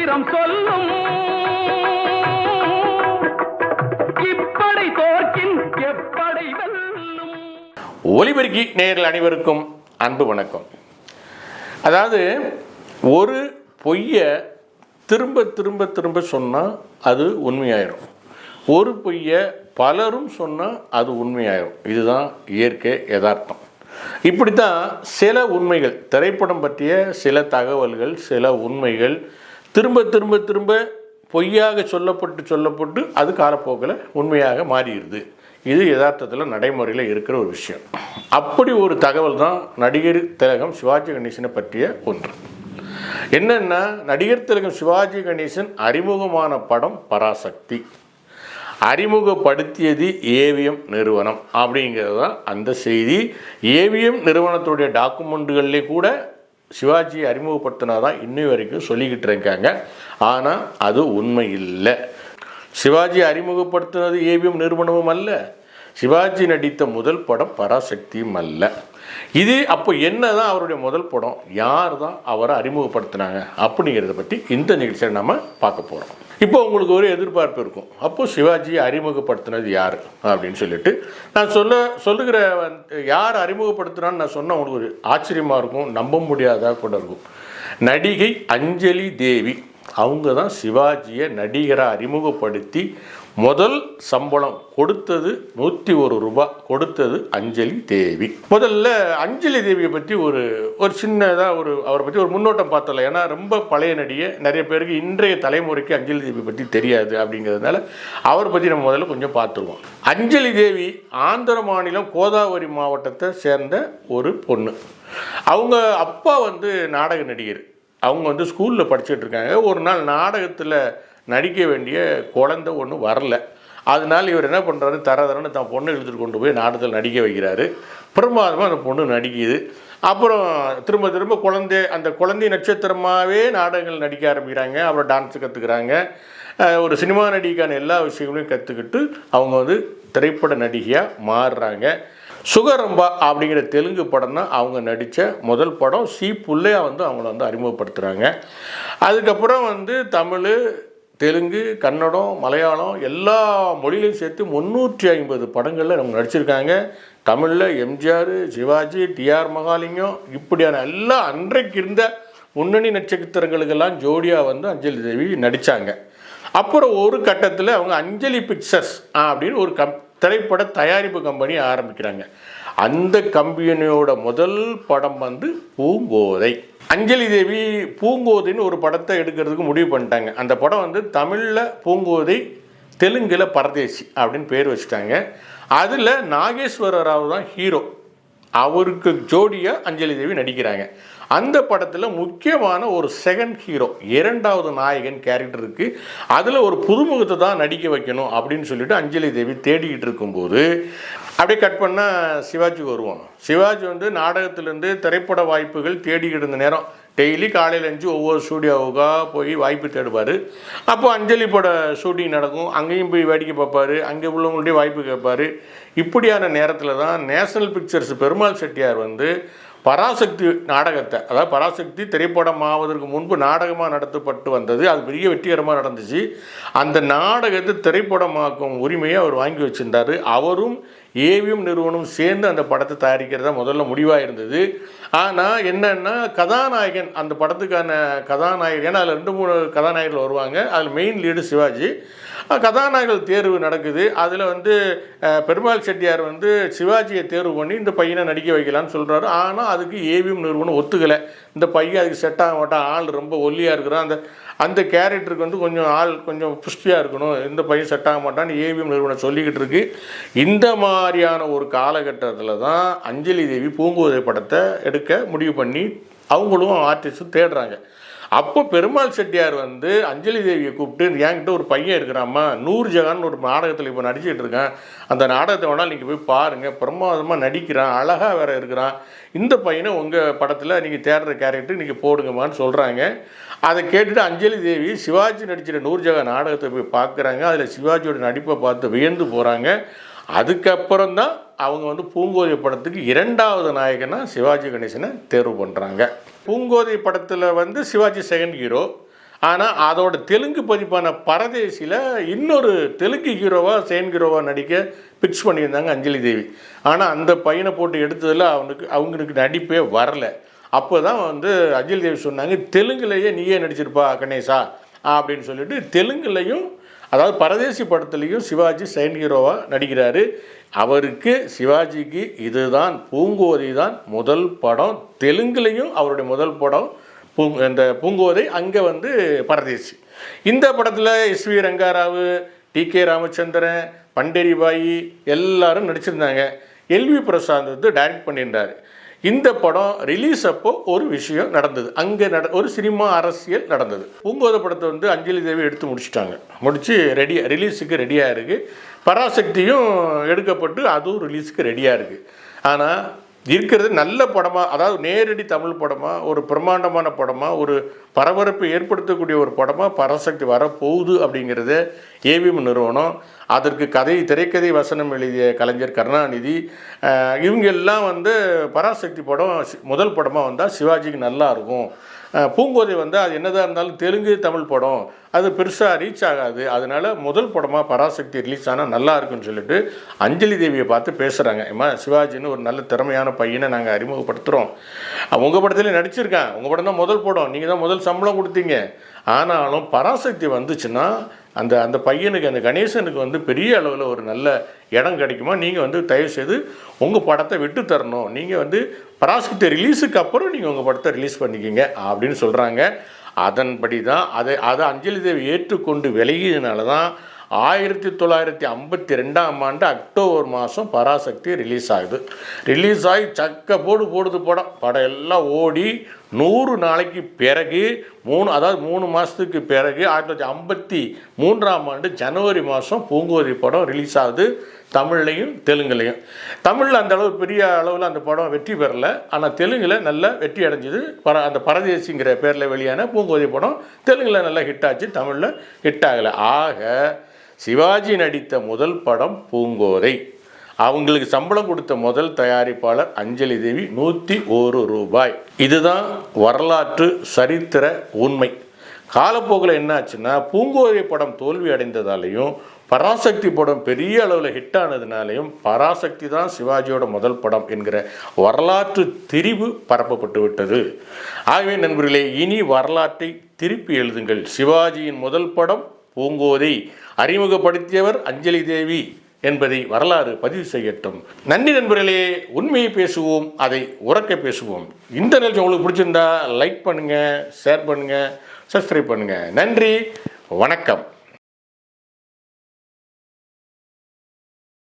வீரம் சொல்லும். இப்படை தோற்கின் எப்படை வெல்லும். ஒலிபெருக்கி நேயர்கள் அனைவருக்கும் அன்பு வணக்கம். அதாவது ஒரு பொய்யை திரும்ப திரும்ப திரும்ப சொன்னால் அது உண்மையாயிரும். ஒரு பொய்யை பலரும் சொன்னால் அது உண்மையாயிரும். இதுதான் இயற்கை யதார்த்தம். இப்படி தான் சில உண்மைகள் திரைப்படம் பற்றிய சில தகவல்கள் சில உண்மைகள் திரும்ப திரும்ப திரும்ப பொய்யாக சொல்லப்பட்டு சொல்லப்பட்டு அது காலப்போக்கில் உண்மையாக மாறிடுது. இது யதார்த்தத்தில் நடைமுறையில் இருக்கிற ஒரு விஷயம். அப்படி ஒரு தகவல் தான் நடிகர் திலகம் சிவாஜி கணேசனை பற்றிய ஒன்று. என்னென்னா நடிகர் திலகம் சிவாஜி கணேசன் அறிமுகமான படம் பராசக்தி. அறிமுகப்படுத்தியது ஏவிஎம் நிறுவனம் அப்படிங்கிறது தான் அந்த செய்தி. ஏவிஎம் நிறுவனத்துடைய டாக்குமெண்ட்டுகள்லேயே கூட சிவாஜியை அறிமுகப்படுத்தினாதான் இன்னை வரைக்கும் சொல்லிக்கிட்டு இருக்காங்க. ஆனால் அது உண்மை இல்லை. சிவாஜி அறிமுகப்படுத்தினது ஏவிஎம் நிறுவனமும் அல்ல. சிவாஜி நடித்த முதல் படம் பராசக்தியும் அல்ல. இது அப்போ என்ன தான் அவருடைய முதல் படம் யார் தான் அவரை அறிமுகப்படுத்தினாங்க அப்படிங்கிறத பற்றி இந்த நிகழ்ச்சியை நம்ம பார்க்க போகிறோம் இப்போ உங்களுக்கு ஒரு எதிர்பார்ப்பு இருக்கும். அப்போது சிவாஜியை அறிமுகப்படுத்தினது யார்? அப்படின்னு சொல்லிட்டு. நான் சொல்ல சொல்லுகிற வந்து யார் அறிமுகப்படுத்தினான்னு நான் சொன்ன உங்களுக்கு ஒரு ஆச்சரியமாக இருக்கும் நம்ப முடியாதா கூட இருக்கும். நடிகை அஞ்சலி தேவி அவங்க தான் சிவாஜியை நடிகராக அறிமுகப்படுத்தி முதல் சம்பளம் கொடுத்தது நூற்றி ஒரு ரூபாய் கொடுத்தது அஞ்சலி தேவி. முதல்ல அஞ்சலி தேவியை பற்றி ஒரு ஒரு சின்னதாக ஒரு அவரை பற்றி ஒரு முன்னோட்டம் பார்த்தல. ஏன்னா ரொம்ப பழைய நடிகை. நிறைய பேருக்கு இன்றைய தலைமுறைக்கு அஞ்சலி தேவி பற்றி தெரியாது அப்படிங்கிறதுனால அவரை பற்றி நம்ம முதல்ல கொஞ்சம் பார்த்துருவோம். அஞ்சலி தேவி ஆந்திர மாநிலம் கோதாவரி மாவட்டத்தை சேர்ந்த ஒரு பொண்ணு. அவங்க அப்பா வந்து நாடக நடிகர். அவங்க வந்து ஸ்கூலில் படிச்சுட்டு இருக்காங்க. ஒரு நாள் நாடகத்தில் நடிக்க வேண்டிய குழந்தை ஒன்று வரல. அதனால் இவர் என்ன பண்ணுறாரு தர தரன்னு தான் பொண்ணு இழுத்துட்டு கொண்டு போய் நாடகத்தில் நடிக்க வைக்கிறாரு. பிரமாதமாக அந்த பொண்ணு நடிக்குது. அப்புறம் திரும்ப திரும்ப குழந்தை அந்த குழந்தை நட்சத்திரமாகவே நாடகங்கள் நடிக்க ஆரம்பிக்கிறாங்க. அப்புறம் டான்ஸ் கற்றுக்குறாங்க ஒரு சினிமா நடிகைக்கான எல்லா விஷயங்களையும் கற்றுக்கிட்டு அவங்க வந்து திரைப்பட நடிகையாக மாறுறாங்க. சுகரம்பா அப்படிங்கிற தெலுங்கு படம் தான் அவங்க நடித்த முதல் படம். சி. புள்ளையா வந்து அவங்கள வந்து அறிமுகப்படுத்துகிறாங்க அதுக்கப்புறம் வந்து தமிழ் தெலுங்கு கன்னடம் மலையாளம் எல்லா மொழியிலையும் சேர்த்து முந்நூற்றி ஐம்பது படங்களில் நம்ம நடிச்சிருக்காங்க. தமிழில் எம்ஜிஆர் சிவாஜி டிஆர் மகாலிங்கம் இப்படியான எல்லா அன்றைக்கு இருந்த முன்னணி நட்சத்திரங்களுக்கெல்லாம் ஜோடியாக வந்து அஞ்சலி தேவி நடித்தாங்க அப்புறம் ஒரு கட்டத்தில் அவங்க அஞ்சலி பிக்சர்ஸ் அப்படின்னு ஒரு கம் திரைப்பட தயாரிப்பு கம்பெனி ஆரம்பிக்கிறாங்க. அந்த கம்பெனியோட முதல் படம் வந்து பூங்கோதை. அஞ்சலி தேவி பூங்கோதைன்னு ஒரு படத்தை எடுக்கிறதுக்கு முடிவு பண்ணிட்டாங்க. அந்த படம் வந்து தமிழில் பூங்கோதை தெலுங்கில் பரதேசி அப்படின்னு பேர் வச்சுட்டாங்க. அதில் நாகேஸ்வர ராவ் தான் ஹீரோ அவருக்கு ஜோடியாக அஞ்சலி தேவி நடிக்கிறாங்க. அந்த படத்தில் முக்கியமான ஒரு செகண்ட் ஹீரோ இரண்டாவது நாயகன் கேரக்டர் இருக்குது அதில் ஒரு புதுமுகத்தை தான் நடிக்க வைக்கணும் அப்படின்னு சொல்லிட்டு அஞ்சலி தேவி தேடிக்கிட்டு இருக்கும்போது அப்படியே கட் பண்ணால் சிவாஜிக்கு வருவோம் சிவாஜி வந்து நாடகத்திலேருந்து திரைப்பட வாய்ப்புகள் தேடிக்கிட்டு இருந்த நேரம். டெய்லி காலையில் அஞ்சு ஒவ்வொரு ஸ்டூடியோவுக்காக போய் வாய்ப்பு தேடுவார். அப்போ அஞ்சலி பட ஷூட்டிங் நடக்கும். அங்கேயும் போய் வேடிக்கை பார்ப்பார். அங்கே உள்ளவங்களுடைய வாய்ப்பு கேட்பாரு. இப்படியான நேரத்தில் தான் நேஷனல் பிக்சர்ஸ் பெருமாள் செட்டியார் வந்து பராசக்தி நாடகத்தை அதாவது பராசக்தி திரைப்படம் ஆவதற்கு முன்பு நாடகமாக நடத்தப்பட்டு வந்தது. அது பெரிய வெற்றிகரமாக நடந்துச்சு. அந்த நாடகத்தை திரைப்படமாக்கும் உரிமையை அவர் வாங்கி வச்சிருந்தார். அவரும் ஏவிஎம் நிறுவனம் சேர்ந்து அந்த படத்தை தயாரிக்கிறதா முதல்ல முடிவாக இருந்தது ஆனால் என்னன்னா கதாநாயகன் அந்த படத்துக்கான கதாநாயகன் ஏன்னா அதில் ரெண்டு மூணு கதாநாயகர்கள் வருவாங்க. அதில் மெயின் லீடு சிவாஜி. கதாநாயகர்கள் தேர்வு நடக்குது. அதில் வந்து பெருமாள் செட்டியார் வந்து சிவாஜியை தேர்வு பண்ணி இந்த பையனை நடிக்க வைக்கலான்னு சொல்கிறாரு ஆனால் அதுக்கு ஏவிஎம் நிறுவனம் ஒத்துக்கலை. இந்த பையன் அதுக்கு செட் ஆக மாட்டான். ஆள் ரொம்ப ஒல்லியாக இருக்கிறான். அந்த அந்த கேரக்டருக்கு வந்து கொஞ்சம் ஆள் கொஞ்சம் புஷ்டியாக இருக்கணும். இந்த பையன் செட் ஆக மாட்டான்னு ஏவிஎம் நிறுவனம் சொல்லிக்கிட்டு இருக்கு. இந்த மாதிரியான ஒரு காலகட்டத்தில் தான் அஞ்சலி தேவி பூங்குவதை படத்தை எடுக்க முடிவு பண்ணி அவங்களும் ஆர்டிஸ்ட்டும் தேடுறாங்க. அப்போ பெருமாள் செட்டியார் வந்து அஞ்சலி தேவியை கூப்பிட்டு என்கிட்ட ஒரு பையன் இருக்கிறாம்மா நூறு ஜகான்னு ஒரு நாடகத்தில் இப்போ நடிச்சிட்டு இருக்கேன். அந்த நாடகத்தை வேணால் நீங்கள் போய் பாருங்கள் பிரமாதமாக நடிக்கிறான் அழகாக வேற இருக்கிறான். இந்த பையனை உங்கள் படத்தில் நீங்கள் தேடுற கேரக்டர் நீங்கள் போடுங்கம்மான்னு சொல்கிறாங்க அதை கேட்டுட்டு அஞ்சலி தேவி சிவாஜி நடிச்சிட்ட நூர்ஜஹான் நாடகத்தை போய் பார்க்குறாங்க அதில் சிவாஜியோட நடிப்பை பார்த்து வியந்து போகிறாங்க அதுக்கப்புறம் தான் அவங்க வந்து பூங்கோதை படத்துக்கு இரண்டாவது நாயகனாக சிவாஜி கணேசனை தேர்வு பண்ணுறாங்க பூங்கோதை படத்தில் வந்து சிவாஜி செகண்ட் ஹீரோ ஆனால் அதோட தெலுங்கு பதிப்பான பரதேசியில் இன்னொரு தெலுங்கு ஹீரோவாக செயன் ஹீரோவாக நடிக்க பிக்ஸ் பண்ணியிருந்தாங்க அஞ்சலி தேவி. ஆனால் அந்த பையனை போட்டு எடுத்ததில் அவனுக்கு அவங்களுக்கு நடிப்பே வரல. அப்போ தான் வந்து அஞ்சலி தேவி சொன்னாங்க தெலுங்குலேயே நீயே நடிச்சிருப்பா கணேசா அப்படின்னு சொல்லிட்டு தெலுங்குலேயும் அதாவது பரதேசி படத்துலேயும் சிவாஜி சைன் ஹீரோவாக நடிக்கிறாரு. அவருக்கு சிவாஜிக்கு இதுதான் பூங்கோதை தான் முதல் படம். தெலுங்குலேயும் அவருடைய முதல் படம் பூங் இந்த பூங்கோதை அங்கே வந்து பரதேசி. இந்த படத்தில் S V Rangarao T K Ramachandran Pandaribai எல்லாரும் நடிச்சிருந்தாங்க. எல்வி பிரசாந்த் வந்து டைரக்ட் பண்ணியிருந்தார். இந்த படம் ரிலீஸ் அப்போ ஒரு விஷயம் நடந்தது. அங்கே நட ஒரு சினிமா அரசியல் நடந்தது. பூங்கோத படத்தை வந்து அஞ்சலி தேவி எடுத்து முடிச்சிட்டாங்க. முடித்து ரெடி ரிலீஸுக்கு ரெடியாக இருக்குது பராசக்தியும் எடுக்கப்பட்டு அதுவும் ரிலீஸுக்கு ரெடியாக இருக்குது ஆனால் இருக்கிறது நல்ல படமாக அதாவது நேரடி தமிழ் படமாக ஒரு பிரம்மாண்டமான படமாக ஒரு பரபரப்பு ஏற்படுத்தக்கூடிய ஒரு படமாக பரசக்தி வரப்போகுது அப்படிங்கிறத ஏவிஎம் நிறுவனம். அதற்கு கதை திரைக்கதை வசனம் எழுதிய கலைஞர் கருணாநிதி. இவங்கெல்லாம் இவங்க எல்லாம் வந்து பராசக்தி படம் முதல் படமாக வந்தால் சிவாஜிக்கு நல்லா இருக்கும். பூங்கோதை வந்து அது என்னதாக இருந்தாலும் தெலுங்கு தமிழ் படம். அது பெருசாக ரீச் ஆகாது. அதனால முதல் படமாக பராசக்தி ரிலீஸ் ஆனால் நல்லா இருக்குன்னு சொல்லிட்டு அஞ்சலி தேவியை பார்த்து பேசுகிறாங்க ஏமா சிவாஜின்னு ஒரு நல்ல திறமையான பையனை நாங்கள் அறிமுகப்படுத்துகிறோம் உங்கள் படத்தில் நடிச்சிருக்கேன். உங்கள் படம் தான் முதல் படம். நீங்கள் தான் முதல் சம்பளம் கொடுத்தீங்க. ஆனாலும் பராசக்தி வந்துச்சுன்னா அந்த அந்த பையனுக்கு அந்த கணேசனுக்கு வந்து பெரிய அளவில் ஒரு நல்ல இடம் கிடைக்குமா? நீங்கள் வந்து தயவுசெய்து உங்கள் படத்தை விட்டு தரணும். நீங்கள் வந்து பராசக்தி ரிலீஸுக்கு அப்புறம் நீங்கள் உங்கள் படத்தை ரிலீஸ் பண்ணிக்கிங்க அப்படின்னு சொல்கிறாங்க அதன்படி தான் அதை அதை அஞ்சலி தேவி ஏற்றுக்கொண்டு விலகியதுனால தான் ஆயிரத்தி தொள்ளாயிரத்தி ஐம்பத்தி ரெண்டாம் ஆண்டு அக்டோபர் மாதம் பராசக்தி ரிலீஸ் ஆகுது. ரிலீஸ் ஆகி சக்க போடு போடுது படம். படம் எல்லாம் ஓடி நூறு நாளைக்கு பிறகு மூணு அதாவது மூணு மாதத்துக்கு பிறகு ஆயிரத்தி தொள்ளாயிரத்தி ஐம்பத்தி மூன்றாம் ஆண்டு ஜனவரி மாதம் பூங்கோதி படம் ரிலீஸ் ஆகுது. தமிழ்லையும் தெலுங்குலையும். தமிழில் அந்த அளவு பெரிய அளவில் அந்த படம் வெற்றி பெறல. ஆனால் தெலுங்கில் நல்ல வெற்றி அடைஞ்சிது. பர அந்த பரதேசிங்கிற பேரில் வெளியான பூங்கோதி படம் தெலுங்கில் நல்லா ஹிட் ஆச்சு. தமிழில் ஹிட் ஆகலை. ஆக சிவாஜி நடித்த முதல் படம் பூங்கோதை அவங்களுக்கு சம்பளம் கொடுத்த முதல் தயாரிப்பாளர் அஞ்சலி தேவி நூற்றி ஒரு ரூபாய். இதுதான் வரலாற்று சரித்திர உண்மை. காலப்போக்கில் என்னாச்சுன்னா பூங்கோதை படம் தோல்வி அடைந்ததாலையும் பராசக்தி படம் பெரிய அளவில் ஹிட் ஆனதுனாலையும் பராசக்தி தான் சிவாஜியோட முதல் படம் என்கிற வரலாற்று திரிவு பரப்பப்பட்டு விட்டது. ஆகவே நண்பர்களே இனி வரலாற்றை திருப்பி எழுதுங்கள். சிவாஜியின் முதல் படம் பூங்கோதை. அறிமுகப்படுத்தியவர் அஞ்சலி தேவி. என்பதை வரலாறு பதிவு செய்யட்டும். நன்றி நண்பர்களே உண்மையை பேசுவோம் அதை உறக்க பேசுவோம். இந்த நிகழ்ச்சி உங்களுக்கு பிடிச்சிருந்தா லைக் பண்ணுங்க ஷேர் பண்ணுங்க சப்ஸ்கிரைப் பண்ணுங்க. நன்றி வணக்கம்.